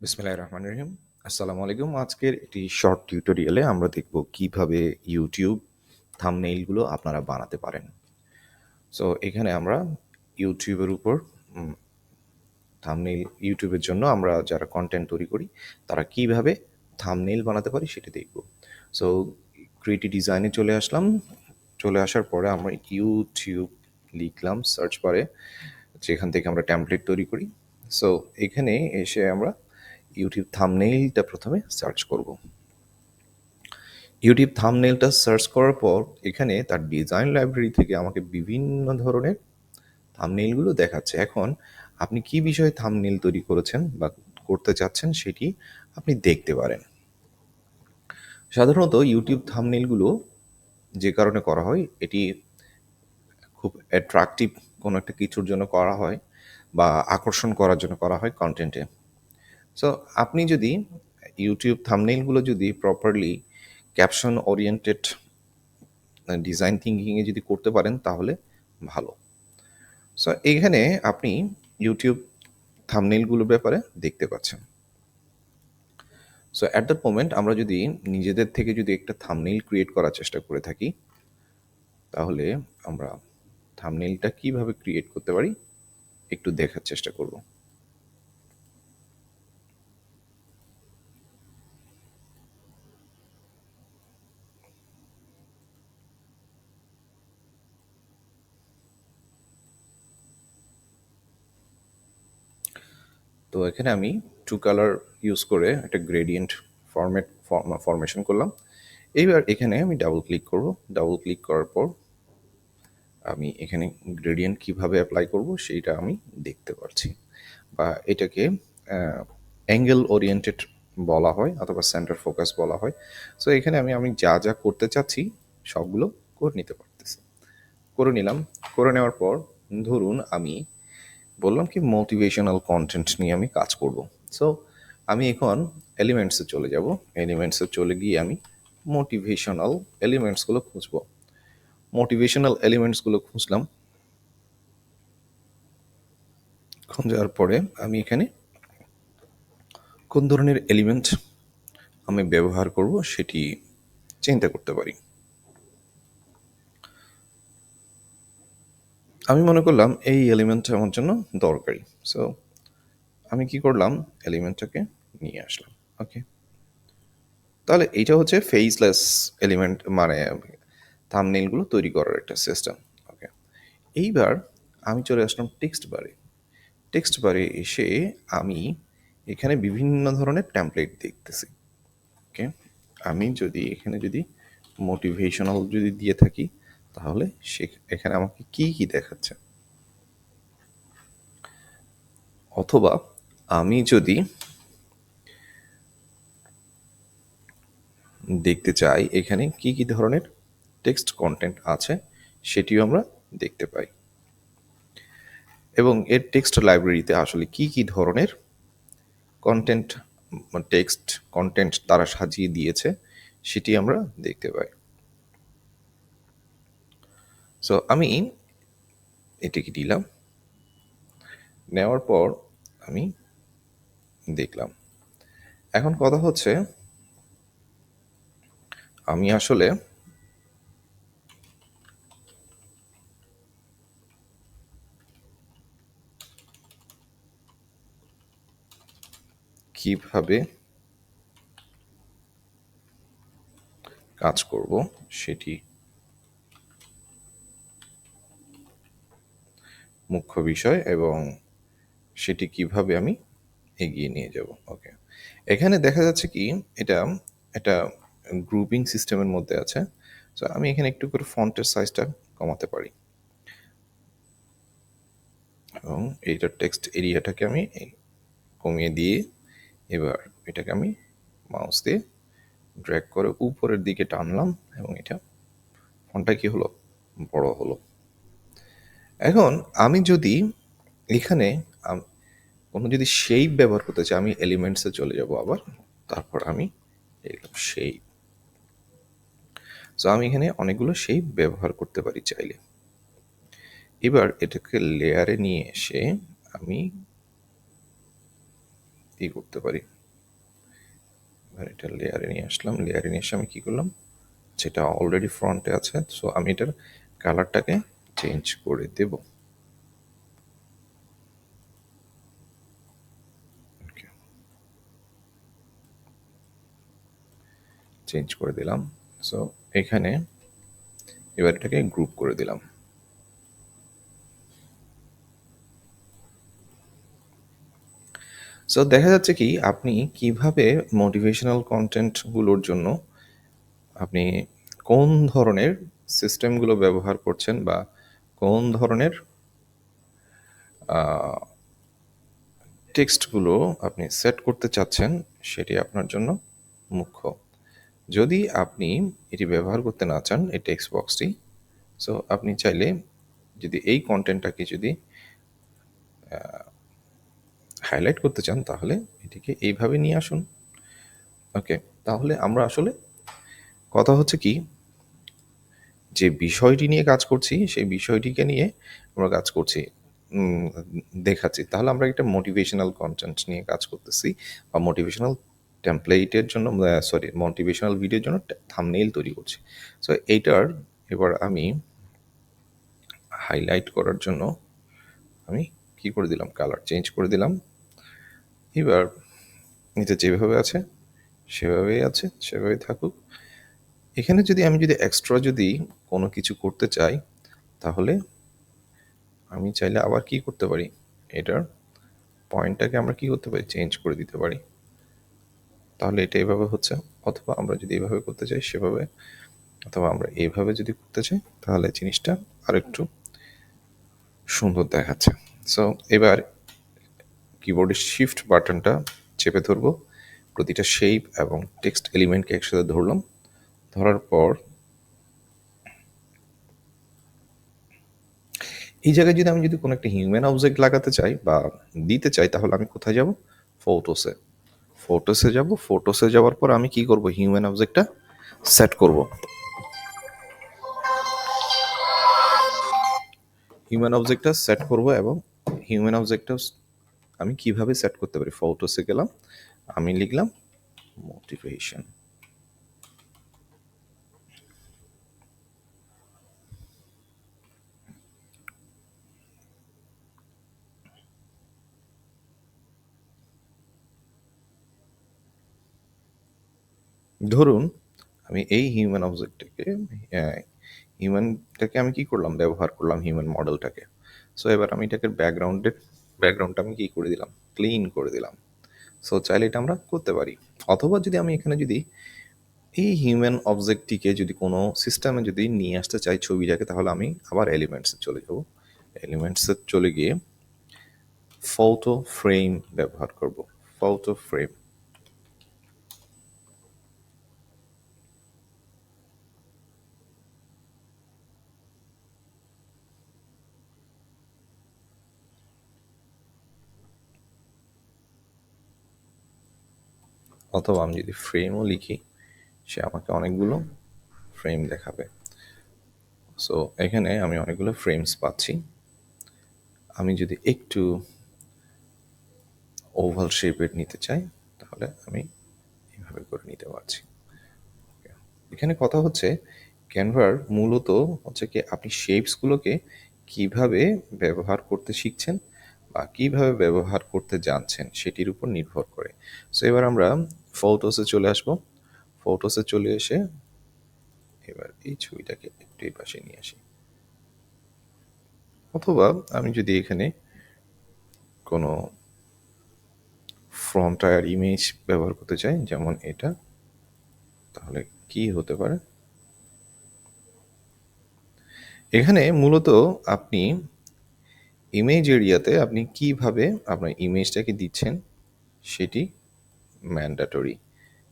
বিসমিল্লাহ রহমান রহিম। আসসালামু আলাইকুম আজকের একটি শর্ট টিউটোরিয়ালে আমরা দেখব কীভাবে ইউটিউব থামনেইলগুলো আপনারা বানাতে পারেন। সো এখানে আমরা ইউটিউবের উপর থামনেইল, ইউটিউবের জন্য আমরা যারা কন্টেন্ট তৈরি করি, তারা কীভাবে থামনেইল বানাতে পারি সেটা দেখব। সো ক্রিয়েটিভ ডিজাইনে চলে আসলাম। চলে আসার পরে আমরা ইউটিউব লিখলাম সার্চ বারে যেখান থেকে আমরা ট্যাম্পলেট তৈরি করি। সো এখানে এসে আমরা ইউটিউব থামনেইলটা প্রথমে সার্চ করব। ইউটিউব থামনেইলটা সার্চ করার পর এখানে তার ডিজাইন লাইব্রেরি থেকে আমাকে বিভিন্ন ধরনের থামনেইলগুলো দেখাচ্ছে। এখন আপনি কি বিষয়ে থামনেইল তৈরি করেছেন বা করতে চাচ্ছেন সেটি আপনি দেখতে পারেন। সাধারণত ইউটিউব থামনেইলগুলো যে কারণে করা হয়, এটি খুব অ্যাট্রাকটিভ কোনো একটা কিছুর জন্য করা হয় বা আকর্ষণ করার জন্য করা হয় কন্টেন্টে সো আপনি যদি ইউটিউব থামনেইলগুলো যদি প্রপারলি ক্যাপশন ওরিয়েন্টেড ডিজাইন থিঙ্কিংয়ে যদি করতে পারেন, তাহলে ভালো। সো এইখানে আপনি ইউটিউব থামনেইলগুলোর ব্যাপারে দেখতে পাচ্ছেন। সো অ্যাট দ্য মোমেন্ট আমরা যদি নিজেদের থেকে যদি একটা থামনেইল ক্রিয়েট করার চেষ্টা করে থাকি, তাহলে আমরা থামনেইলটা কীভাবে ক্রিয়েট করতে পারি, একটু দেখার চেষ্টা করব। তো এখানে আমি টু কালার ইউজ করে একটা গ্রেডিয়েন্ট ফরম্যাট ফরমেশন করলাম। এইবার এখানে আমি ডাবল ক্লিক করব। ডাবল ক্লিক করার পর আমি এখানে গ্রেডিয়েন্ট কীভাবে অ্যাপ্লাই করব সেইটা আমি দেখতে পাচ্ছি বা এটাকে অ্যাঙ্গেল ওরিয়েন্টেড বলা হয় অথবা সেন্টার ফোকাস বলা হয়। সো এখানে আমি আমি যা যা করতে চাচ্ছি সবগুলো করে নিতে পারতেছি। করে নিলাম। করে নেওয়ার পর ধরুন আমি বললাম কি মোটিভেশনাল কন্টেন্ট নিয়ে আমি কাজ করব। সো আমি এখন এলিমেন্টসে চলে যাব। এলিমেন্টসে চলে গিয়ে আমি মোটিভেশনাল এলিমেন্টসগুলো খুঁজবো। মোটিভেশনাল এলিমেন্টসগুলো খুঁজলাম। খোঁজার পরে আমি এখানে কোন ধরনের এলিমেন্ট আমি ব্যবহার করব সেটি চিন্তা করতে পারি। আমি মনে করলাম এই এলিমেন্টটা আমার জন্য দরকারি। সো আমি কি করলাম? এলিমেন্টটাকে নিয়ে আসলাম। ওকে তাহলে এইটা হচ্ছে ফেসলেস এলিমেন্ট মানে থামনেলগুলো তৈরি করার একটা সিস্টেম ওকে এইবার আমি চলে আসলাম টেক্সট বারে টেক্সট বারে এসে আমি এখানে বিভিন্ন ধরনের ট্যাম্পলেট দেখতেছি। ওকে আমি যদি এখানে যদি মোটিভেশনাল যদি দিয়ে থাকি তাহলে সে এখানে আমাকে কি কি দেখাচ্ছে? অথবা আমি যদি দেখতে চাই এখানে কি কি ধরনের টেক্সট কন্টেন্ট আছে, সেটিও আমরা দেখতে পাই। এবং এর টেক্সট লাইব্রেরিতে আসলে কি কি ধরনের কন্টেন্ট টেক্সট কন্টেন্ট তারা সাজিয়ে দিয়েছে, সেটি আমরা দেখতে পাই। সো আমি এটিকে দিলাম। নেওয়ার পর আমি দেখলাম। এখন কথা হচ্ছে, আমি আসলে কীভাবে কাজ করব সেটি মুখ্য বিষয় এবং সেটি কীভাবে আমি এগিয়ে নিয়ে যাব। ওকে এখানে দেখা যাচ্ছে কি, এটা এটা গ্রুপিং সিস্টেমের মধ্যে আছে। সো আমি এখানে একটু করে ফন্টের সাইজটা কমাতে পারি। এবং এইটার টেক্সট এরিয়াটাকে আমি কমিয়ে দিয়ে এবার এটাকে আমি মাউস দিয়ে ড্র্যাগ করে উপরের দিকে টানলাম এবং এটা ফোনটা কি হলো? বড় হলো। এখন আমি যদি এখানে কোনো যদি শেপ ব্যবহার করতে চাই, আমি এলিমেন্টসে চলে যাব আবার, তারপর আমি শেপ সো আমি এখানে অনেকগুলো শেপ ব্যবহার করতে পারি চাইলে। এবার এটাকে লেয়ারে নিয়ে এসে আমি ই করতে পারি? এবার এটা লেয়ারে নিয়ে আসলাম। লেয়ারে নিয়ে এসে আমি কী করলাম? যেটা অলরেডি ফ্রন্টে আছে সো আমি এটার কালারটাকে চেঞ্জ করে দেব। চেঞ্জ করে দিলাম। সো এখানে এবার এটাকে গ্রুপ করে দিলাম। সো দেখা যাচ্ছে কি, আপনি কীভাবে মোটিভেশনাল কন্টেন্টগুলোর জন্য আপনি কোন ধরনের সিস্টেমগুলো ব্যবহার করছেন বা কোন ধরনের টেক্সটগুলো আপনি সেট করতে চাচ্ছেন সেটি আপনার জন্য মুখ্য। যদি আপনি এটি ব্যবহার করতে না চান, এই টেক্সট বক্সটি, সো আপনি চাইলে যদি এই কন্টেন্টটাকে যদি হাইলাইট করতে চান, তাহলে এটিকে এইভাবে নিয়ে আসুন। ওকে, তাহলে আমরা আসলে কথা হচ্ছে কি যে বিষয়টি নিয়ে কাজ করছি, সেই বিষয়টিকে নিয়ে আমরা কাজ করছি দেখাচ্ছি। তাহলে আমরা একটা মোটিভেশনাল কন্টেন্ট নিয়ে কাজ করতেছি বা মোটিভেশনাল টেমপ্লেটের জন্য সরি মোটিভেশনাল ভিডিওর জন্য থামনেইল তৈরি করছি। সো এইটার এবার আমি হাইলাইট করার জন্য আমি কি করে দিলাম? কালার চেঞ্জ করে দিলাম। এবার, এটা যেভাবে আছে, সেভাবেই আছে, সেভাবেই থাকুক। এখানে যদি আমি যদি এক্সট্রা যদি কোনো কিছু করতে চাই, তাহলে আমি চাইলে আবার কি করতে পারি? এটার পয়েন্টটাকে আমরা কি করতে পারি? চেঞ্জ করে দিতে পারি। তাহলে এটা এভাবে হচ্ছে। অথবা আমরা যদি এভাবে করতে চাই, সেভাবে। অথবা আমরা এইভাবে যদি করতে চাই, তাহলে জিনিসটা আরেকটু সুন্দর দেখাচ্ছে। সো এবার কিবোর্ডের শিফট বাটনটা চেপে ধরবো। প্রতিটা শেপ এবং টেক্সট এলিমেন্টকে একসাথে ধরলাম। ধরার পর, এই জায়গায় যদি আমি যদি কোনো একটা হিউম্যান অবজেক্ট লাগাতে চাই বা দিতে চাই, তাহলে আমি কোথায় যাব? ফটোসে ফটোসে যাব। ফটোসে যাওয়ার পর আমি কি করব? হিউম্যান অবজেক্টটা সেট করব। হিউম্যান অবজেক্টটা সেট করব এবং হিউম্যান অবজেক্টটা আমি কীভাবে সেট করতে পারি? ফটোসে গেলাম, আমি লিখলাম মোটিভেশন ধরুন, আমি এই হিউম্যান অবজেক্টটাকে হিউম্যানটাকে আমি কি করলাম? ব্যবহার করলাম হিউম্যান মডেলটাকে সো এবার আমি এটাকে ব্যাকগ্রাউন্ডের ব্যাকগ্রাউন্ডটা আমি কী করে দিলাম? ক্লিন করে দিলাম। সো চাইলে এটা আমরা করতে পারি। অথবা যদি আমি এখানে যদি এই হিউম্যান অবজেক্টটিকে যদি কোনো সিস্টেমে যদি নিয়ে আসতে চাই ছবিটাকে, তাহলে আমি আবার এলিমেন্টসে চলে যাব। এলিমেন্টসে চলে গিয়ে ফটো ফ্রেম ব্যবহার করব। ফটো ফ্রেম অথবা আমি যদি ফ্রেমও লিখি, সে আমাকে অনেকগুলো ফ্রেম দেখাবে। সো এখানে আমি অনেকগুলো ফ্রেমস পাচ্ছি। আমি যদি একটু ওভাল শেপের নিতে চাই, তাহলে আমি এইভাবে করে নিতে পারছি। এখানে কথা হচ্ছে ক্যানভার মূলত হচ্ছে কি, আপনি শেপসগুলোকে কীভাবে ব্যবহার করতে শিখছেন বা কীভাবে ব্যবহার করতে জানছেন, সেটির উপর নির্ভর করে। সো এবার আমরা ফটোসে চলে আসব। ফটোসে চলে এসে এবার এই ছবিটাকে একটু এই পাশে নিয়ে আসি। অথবা আমি যদি এখানে কোনো ফ্রন্ট ইমেজ ব্যবহার করতে চাই, যেমন এটা, তাহলে কি হতে পারে? এখানে মূলত আপনি ইমেজ এরিয়াতে আপনি কীভাবে আপনার ইমেজটাকে দিচ্ছেন, সেটি ম্যান্ডাটরি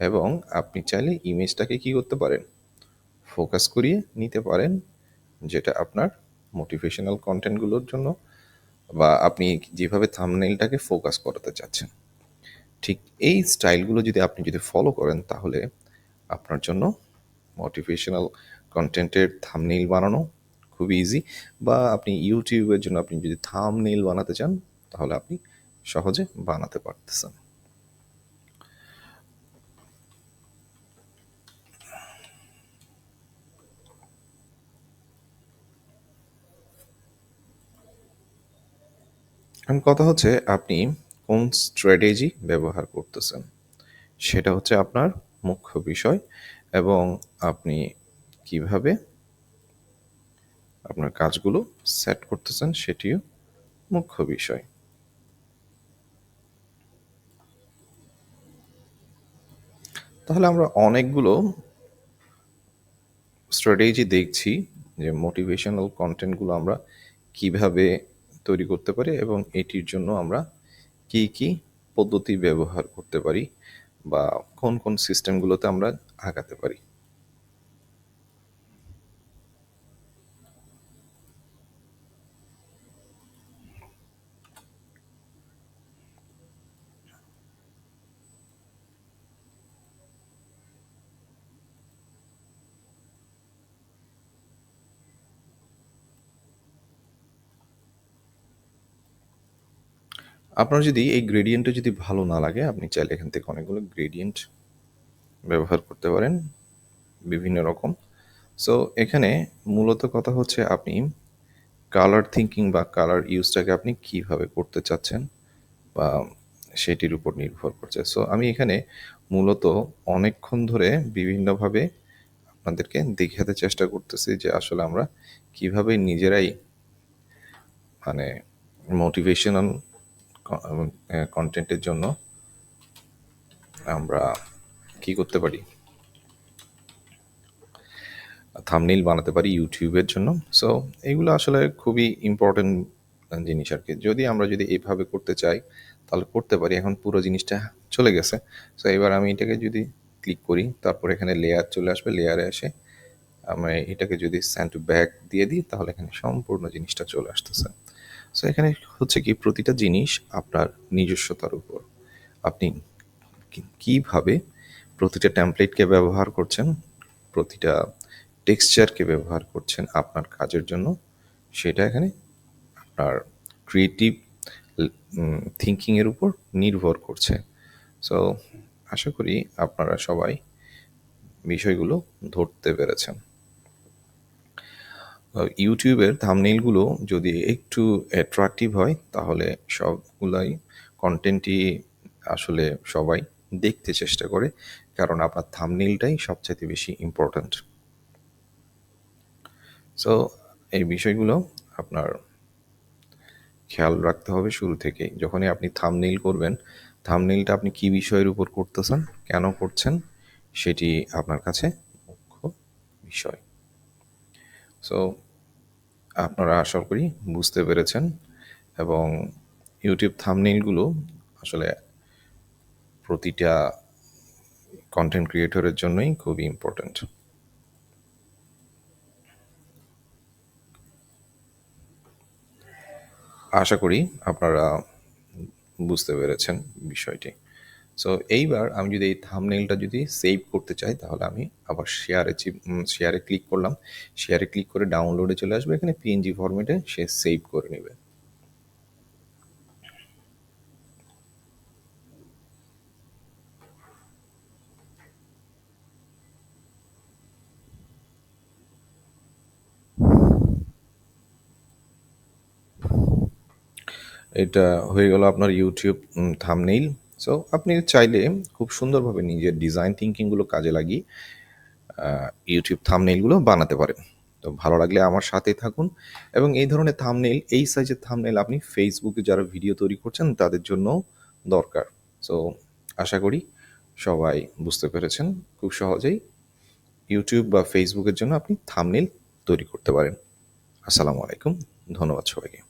এবং আপনি চাইলে ইমেজটাকে কি করতে পারেন? ফোকাস করিয়ে নিতে পারেন যেটা আপনার মোটিভেশনাল কন্টেন্টগুলোর জন্য বা আপনি যেভাবে থামনেইলটাকে ফোকাস করাতে চাচ্ছেন। ঠিক এই স্টাইলগুলো যদি আপনি যদি ফলো করেন তাহলে আপনার জন্য মোটিভেশনাল কন্টেন্টের থামনেইল বানানো খুব ইজি বা আপনি ইউটিউবের জন্য আপনি যদি থাম নেইল বানাতে চান তাহলে আপনি সহজে বানাতে পারতেছেন। এখন কথা হচ্ছে আপনি কোন স্ট্র্যাটেজি ব্যবহার করতেছেন? সেটা হচ্ছে আপনার মুখ্য বিষয় এবং আপনি কীভাবে আপনার কাজগুলো সেট করতেছেন সেটিও মুখ্য বিষয়। তাহলে আমরা অনেকগুলো স্ট্র্যাটেজি দেখছি যে মোটিভেশনাল কন্টেন্টগুলো আমরা কীভাবে তৈরি করতে পারি এবং এটির জন্য আমরা কি কি পদ্ধতি ব্যবহার করতে পারি বা কোন কোন সিস্টেমগুলোতে আমরা আগাতে পারি। আপনার যদি এই গ্রেডিয়েন্টটা যদি ভালো না লাগে, আপনি চাইলে এখান থেকে অনেকগুলো গ্রেডিয়েন্ট ব্যবহার করতে পারেন, বিভিন্ন রকম। সো এখানে মূলত কথা হচ্ছে আপনি কালার থিঙ্কিং বা কালার ইউজটাকে আপনি কীভাবে করতে চাচ্ছেন বা সেটির উপর নির্ভর করছে। সো আমি এখানে মূলত অনেকক্ষণ ধরে বিভিন্নভাবে আপনাদেরকে দেখাতে চেষ্টা করতেছি যে আসলে আমরা কীভাবে নিজেরাই মানে মোটিভেশনাল কন্টেন্টের জন্য আমরা কি করতে পারি? থামনিল বানাতে পারি ইউটিউবের জন্য। সো এগুলো আসলে খুবই ইম্পর্টেন্ট জিনিস আর কি। যদি আমরা যদি এইভাবে করতে চাই, তাহলে করতে পারি। এখন পুরো জিনিসটা চলে গেছে। সো এবার আমি এটাকে যদি ক্লিক করি, তারপর এখানে লেয়ার চলে আসবে। লেয়ারে এসে আমি এটাকে যদি স্যান্ড ব্যাক দিয়ে দিই, তাহলে এখানে সম্পূর্ণ জিনিসটা চলে আসতেছে। সো এখানে হচ্ছে কি, প্রতিটা জিনিস আপনার নিজস্বতার উপর। আপনি কীভাবে প্রতিটা ট্যাম্পলেটকে ব্যবহার করছেন, প্রতিটা টেক্সচারকে ব্যবহার করছেন আপনার কাজের জন্য, সেটা এখানে আপনার ক্রিয়েটিভ থিঙ্কিংয়ের উপর নির্ভর করছে। সো আশা করি আপনারা সবাই বিষয়গুলো ধরতে পেরেছেন। ইউটিউবের থামনেইলগুলো যদি একটু অ্যাট্রাকটিভ হয়, তাহলে সবগুলাই কন্টেন্টই আসলে সবাই দেখতে চেষ্টা করে, কারণ আপনার থামনেইলটাই সবচাইতে বেশি ইম্পর্ট্যান্ট সো এই বিষয়গুলো আপনার খেয়াল রাখতে হবে শুরু থেকেই যখনই আপনি থামনেইল করবেন থামনেইলটা আপনি কি বিষয়ের উপর করতেছেন, কেন করছেন, সেটি আপনার কাছে মুখ্য বিষয়। সো আপনারা আশা করি বুঝতে পেরেছেন এবং ইউটিউব থামনেইলগুলো আসলে প্রতিটা কন্টেন্ট ক্রিয়েটরের জন্যই খুবই ইম্পর্ট্যান্ট আশা করি আপনারা বুঝতে পেরেছেন বিষয়টি। সো এইবার আমি যদি এই থামনেইলটা যদি সেভ করতে চাই, তাহলে আমি আবার শেয়ারে শেয়ারে ক্লিক করলাম। শেয়ারে ক্লিক করে ডাউনলোডে চলে আসবে। এখানে পিএনজি ফরম্যাটে সে সেভ করে নেবে। এটা হয়ে গেল আপনার ইউটিউব থামনেইল সো আপনি চাইলে খুব সুন্দরভাবে নিজের ডিজাইন থিঙ্কিংগুলো কাজে লাগিয়ে ইউটিউব থামনেইলগুলো বানাতে পারেন। তো ভালো লাগলে আমার সাথেই থাকুন এবং এই ধরনের থামনেইল এই সাইজের থামনেইল আপনি ফেসবুকে যারা ভিডিও তৈরি করছেন তাদের জন্য দরকার। সো আশা করি সবাই বুঝতে পেরেছেন। খুব সহজেই ইউটিউব বা ফেসবুকের জন্য আপনি থামনেইল তৈরি করতে পারেন। আসসালামু আলাইকুম। ধন্যবাদ সবাইকে।